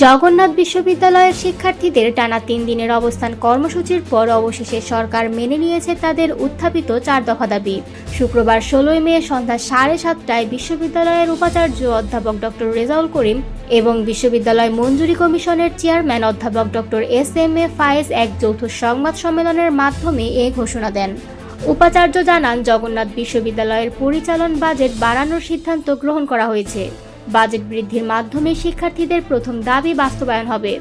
জগন্নাথ বিশ্ববিদ্যালয়ের শিক্ষার্থীদের টানা তিন দিনের অবস্থান কর্মসূচির পর অবশেষে সরকার মেনে নিয়েছে তাদের উত্থাপিত চার দফা দাবি। শুক্রবার ষোলোই মে সন্ধ্যা সাড়ে সাতটায় বিশ্ববিদ্যালয়ের উপাচার্য অধ্যাপক ডক্টর রেজাউল করিম এবং বিশ্ববিদ্যালয় মঞ্জুরি কমিশনের চেয়ারম্যান অধ্যাপক doctor S M A Fayez এক যৌথ সংবাদ সম্মেলনের মাধ্যমে এ ঘোষণা দেন। উপাচার্য জানান, জগন্নাথ বিশ্ববিদ্যালয়ের পরিচালন বাজেট বাড়ানোর সিদ্ধান্ত গ্রহণ করা হয়েছে। বাজেট বৃদ্ধির মাধ্যমে শিক্ষার্থীদের প্রথম দাবি বাস্তবায়ন হবে।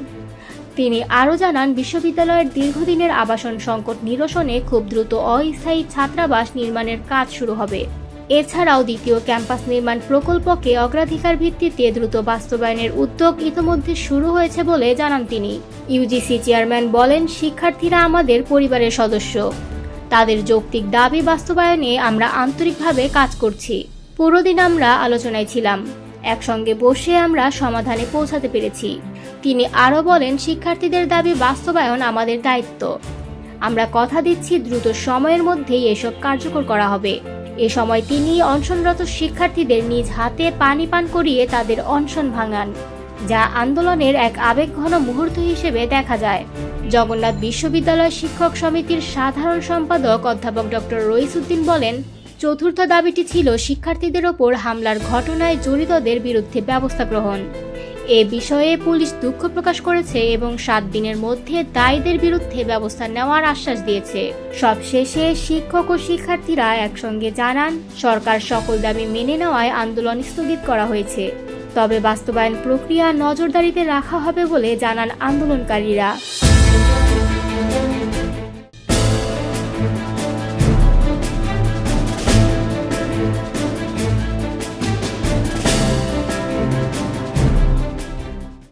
তিনি আরও জানান, বিশ্ববিদ্যালয়ের দীর্ঘদিনের আবাসন সংকট নিরসনে খুব দ্রুত অস্থায়ী ছাত্রাবাস নির্মাণের কাজ শুরু হবে। এছাড়াও দ্বিতীয় ক্যাম্পাস নির্মাণ প্রকল্পকে অগ্রাধিকার ভিত্তিতে দ্রুত বাস্তবায়নের উদ্যোগ ইতিমধ্যে শুরু হয়েছে বলে জানান তিনি। ইউজিসি চেয়ারম্যান বলেন, শিক্ষার্থীরা আমাদের পরিবারের সদস্য। তাদের যৌক্তিক দাবি বাস্তবায়নে আমরা আন্তরিকভাবে কাজ করছি। পুরো দিন আমরা আলোচনায় ছিলাম। একসঙ্গে বসে আমরা সমাধানে পৌঁছাতে পেরেছি। তিনি আরও বলেন, শিক্ষার্থীদের দাবি বাস্তবায়ন আমাদের দায়িত্ব। আমরা কথা দিচ্ছি দ্রুত সময়ের মধ্যেই এসব কার্যকর করা হবে। এ সময় তিনি অনশনরত শিক্ষার্থীদের নিজ হাতে পানি পান করিয়ে তাদের অনশন ভাঙান, যা আন্দোলনের এক আবেগঘন মুহূর্ত হিসেবে দেখা যায়। জগন্নাথ বিশ্ববিদ্যালয় শিক্ষক সমিতির সাধারণ সম্পাদক অধ্যাপক ডক্টর রইসুদ্দিন বলেন চতুর্থ দাবিটি ছিল শিক্ষার্থীদের ওপর হামলার ঘটনায় জড়িতদের বিরুদ্ধে ব্যবস্থা গ্রহণ। এ বিষয়ে পুলিশ দুঃখ প্রকাশ করেছে এবং সাত দিনের মধ্যে দায়ীদের বিরুদ্ধে ব্যবস্থা নেওয়ার আশ্বাস দিয়েছে। সবশেষে শিক্ষক ও শিক্ষার্থীরা একসঙ্গে জানান, সরকার সকল দাবি মেনে নেওয়ায় আন্দোলন স্থগিত করা হয়েছে। তবে বাস্তবায়ন প্রক্রিয়া নজরদারিতে রাখা হবে বলে জানান আন্দোলনকারীরা।